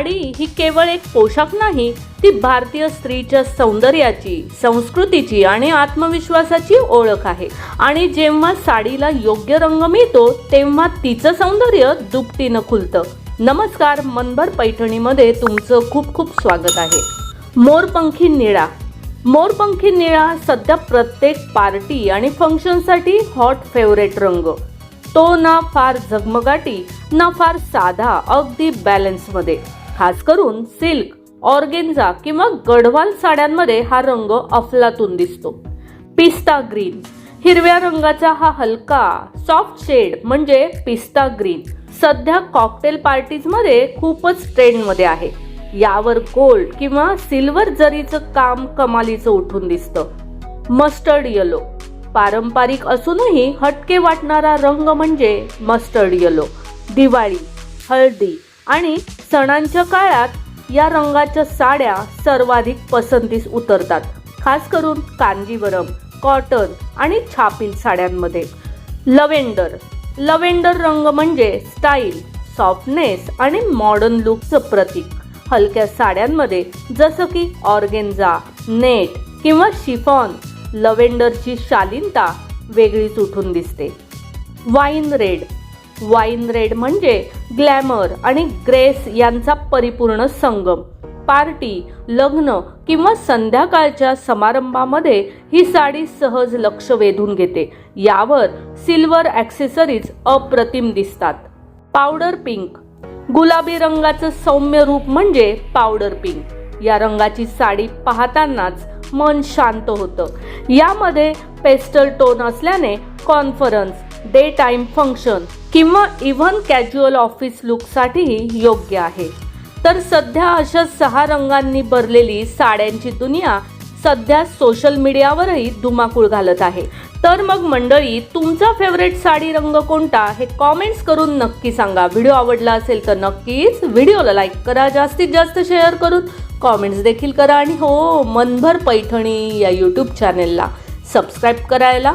साडी ही केवळ एक पोशाख नाही ती भारतीय स्त्रीच्या सौंदर्याची संस्कृतीची आणि आत्मविश्वासाची ओळख आहे. आणि जेव्हा साडीला योग्य रंग मिळतो तेव्हा तिचं सौंदर्य दुपटीनं खुलतं. नमस्कार मनभर पैठणीमध्ये तुमचं खूप खूप स्वागत आहे. मोरपंखी निळा. मोरपंखी निळा सध्या प्रत्येक पार्टी आणि फंक्शनसाठी हॉट फेवरेट रंग. तो ना फार झगमगाटी ना फार साधा अगदी बॅलन्समध्ये खास करून सिल्क ऑर्गेन्झा किंवा गढवाल साड्यांमध्ये हा रंग अफलातून दिसतो. पिस्ता ग्रीन हिरव्या रंगाचा हा हलका सॉफ्ट शेड म्हणजे पिस्ता ग्रीन सध्या कॉकटेल पार्टीजमध्ये खूपच ट्रेंडमध्ये आहे. यावर गोल्ड किंवा सिल्वर जरीचं काम कमालीचं उठून दिसतं. मस्टर्ड येलो पारंपरिक असूनही हटके वाटणारा रंग म्हणजे मस्टर्ड येलो दिवाळी हळदी आणि सणांच्या काळात या रंगाच्या साड्या सर्वाधिक पसंतीस उतरतात. खास करून कांजीवरम कॉटन आणि छापील साड्यांमध्ये. लव्हेंडर लव्हेंडर रंग म्हणजे स्टाईल सॉफ्टनेस आणि मॉडर्न लुकचं प्रतीक. हलक्या साड्यांमध्ये जसं की ऑर्गेन्झा नेट किंवा शिफॉन लव्हेंडरची शालीनता वेगळीच उठून दिसते. Wine red. वाईन रेड म्हणजे ग्लॅमर आणि ग्रेस यांचा परिपूर्ण संगम. पार्टी लग्न किंवा संध्याकाळच्या समारंभामध्ये ही साडी सहज लक्ष वेधून घेते. यावर सिल्वर ॲक्सेसरीज अप्रतिम दिसतात. Powder pink. गुलाबी रंगाचं सौम्य रूप म्हणजे पावडर पिंक. या रंगाची साडी पाहतानाच मन शांत होतं. यामध्ये पेस्टल टोन असल्याने कॉन्फरन्स डे टाइम फंक्शन किंवा इव्हन कॅज्युअल ऑफिस लुकसाठीही योग्य आहे. तर सध्या अशा सहा रंगांनी भरलेली साड्यांची दुनिया सध्या सोशल मीडियावरही धुमाकूळ घालत आहे. तर मग मंडळी तुमचा फेवरेट साडी रंग कोणता हे कॉमेंट्स करून नक्की सांगा. व्हिडिओ आवडला असेल तर नक्कीच व्हिडिओला लाईक करा. जास्तीत जास्त शेअर करून कॉमेंट्स देखील करा. आणि हो मनभर पैठणी या यूट्यूब चॅनेलला सबस्क्राईब करायला